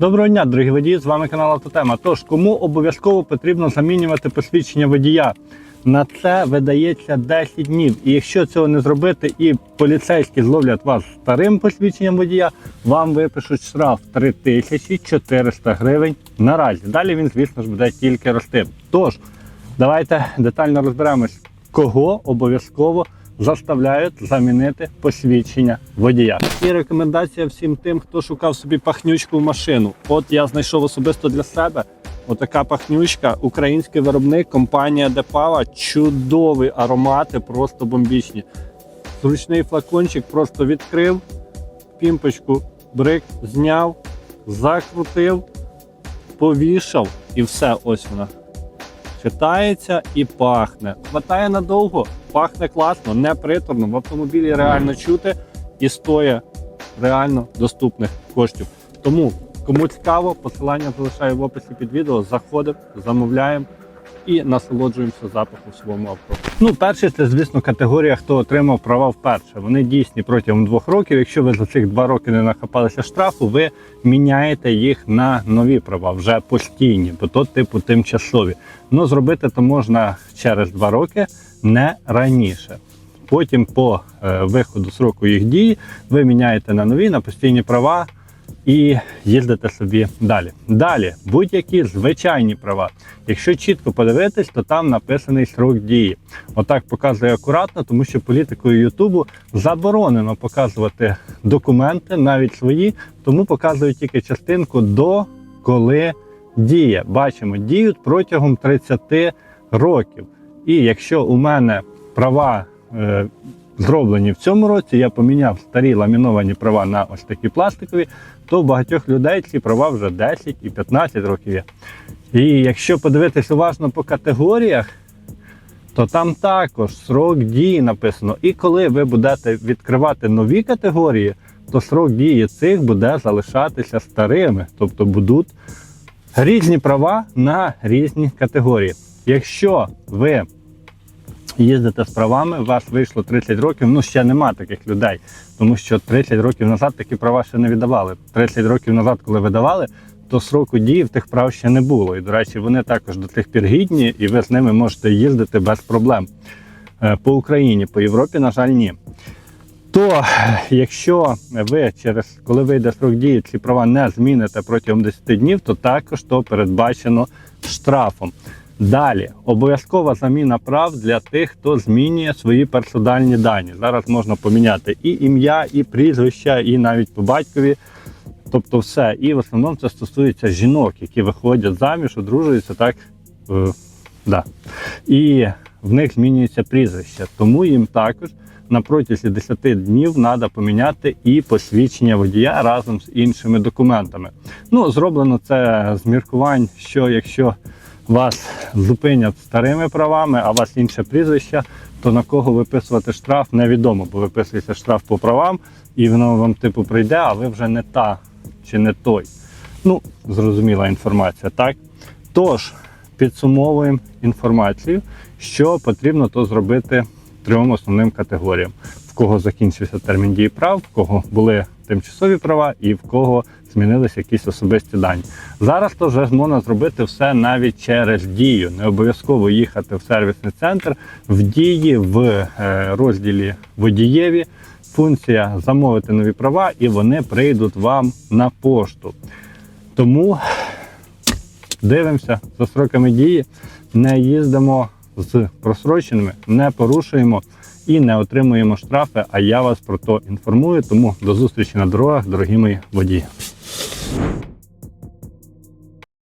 Доброго дня, дорогі водії! З вами канал Автотема. Тож, кому обов'язково потрібно замінювати посвідчення водія? На це видається 10 днів. І якщо цього не зробити, і поліцейські зловлять вас старим посвідченням водія, вам випишуть штраф 3400 гривень наразі. Далі він, звісно ж, буде тільки рости. Тож, давайте детально розберемось, кого обов'язково заставляють замінити посвідчення водія. І рекомендація всім тим, хто шукав собі пахнючку в машину. От я знайшов особисто для себе. Отака пахнючка, український виробник, компанія Депава. Чудові аромати, просто бомбічні. Зручний флакончик просто відкрив, пімпочку брик зняв, закрутив, повішав і все, ось вона. Читається і пахне. Хватає надовго, пахне класно, не приторно. В автомобілі реально чути і стоє реально доступних коштів. Тому, кому цікаво, посилання залишаю в описі під відео. Заходимо, замовляємо і насолоджуємося запахом в своєму авто. Ну, перше, це, звісно, категорія, хто отримав права вперше. Вони дійсні протягом двох років. Якщо ви за цих два роки не нахапалися штрафу, ви міняєте їх на нові права, вже постійні, бо то типу тимчасові. Ну, зробити то можна через два роки, не раніше. Потім, по е, виходу сроку їх дії, ви міняєте на нові, на постійні права і їздите собі далі. Далі, будь-які звичайні права. Якщо чітко подивитись, то там написаний срок дії. Отак показує акуратно, тому що політикою Ютубу заборонено показувати документи, навіть свої, тому показують тільки частинку до коли діє. Бачимо, діють протягом 30 років. І якщо у мене права е, зроблені в цьому році, я поміняв старі ламіновані права на ось такі пластикові, то у багатьох людей ці права вже 10 і 15 років є. І якщо подивитись уважно по категоріях, то там також срок дії написано. І коли ви будете відкривати нові категорії, то срок дії цих буде залишатися старими, тобто будуть різні права на різні категорії. Якщо ви їздите з правами, вас вийшло 30 років, ну ще нема таких людей, тому що 30 років назад такі права ще не віддавали. 30 років назад, коли видавали, то сроку дії в тих прав ще не було. І, до речі, вони також до тих пір гідні, і ви з ними можете їздити без проблем. Е, По Україні, по Європі, на жаль, ні. То якщо ви через коли вийде срок дії ці права не зміните протягом 10 днів, то також то передбачено штрафом. Далі обов'язкова заміна прав для тих, хто змінює свої персональні дані. Зараз можна поміняти і ім'я, і прізвища, і навіть по батькові. Тобто все. І в основному це стосується жінок, які виходять заміж, одружуються так. Е, да. І в них змінюється прізвище. Тому їм також на протязі 10 днів треба поміняти і посвідчення водія разом з іншими документами. Ну, зроблено це з міркувань, що якщо вас зупинять старими правами, а у вас інше прізвище, то на кого виписувати штраф невідомо, бо виписується штраф по правам, і воно вам типу прийде, а ви вже не та чи не той. Ну, зрозуміла інформація, так? Тож, підсумовуємо інформацію, що потрібно то зробити трьом основним категоріям: в кого закінчився термін дії прав, в кого були тимчасові права і в кого змінилися якісь особисті дані. Зараз то вже можна зробити все навіть через дію. Не обов'язково їхати в сервісний центр. В дії в е, розділі водієві функція замовити нові права, і вони прийдуть вам на пошту. Тому дивимося за сроками дії, не їздимо з просроченими, не порушуємо і не отримуємо штрафи. А я вас про то інформую. Тому до зустрічі на дорогах, дорогі мої водії.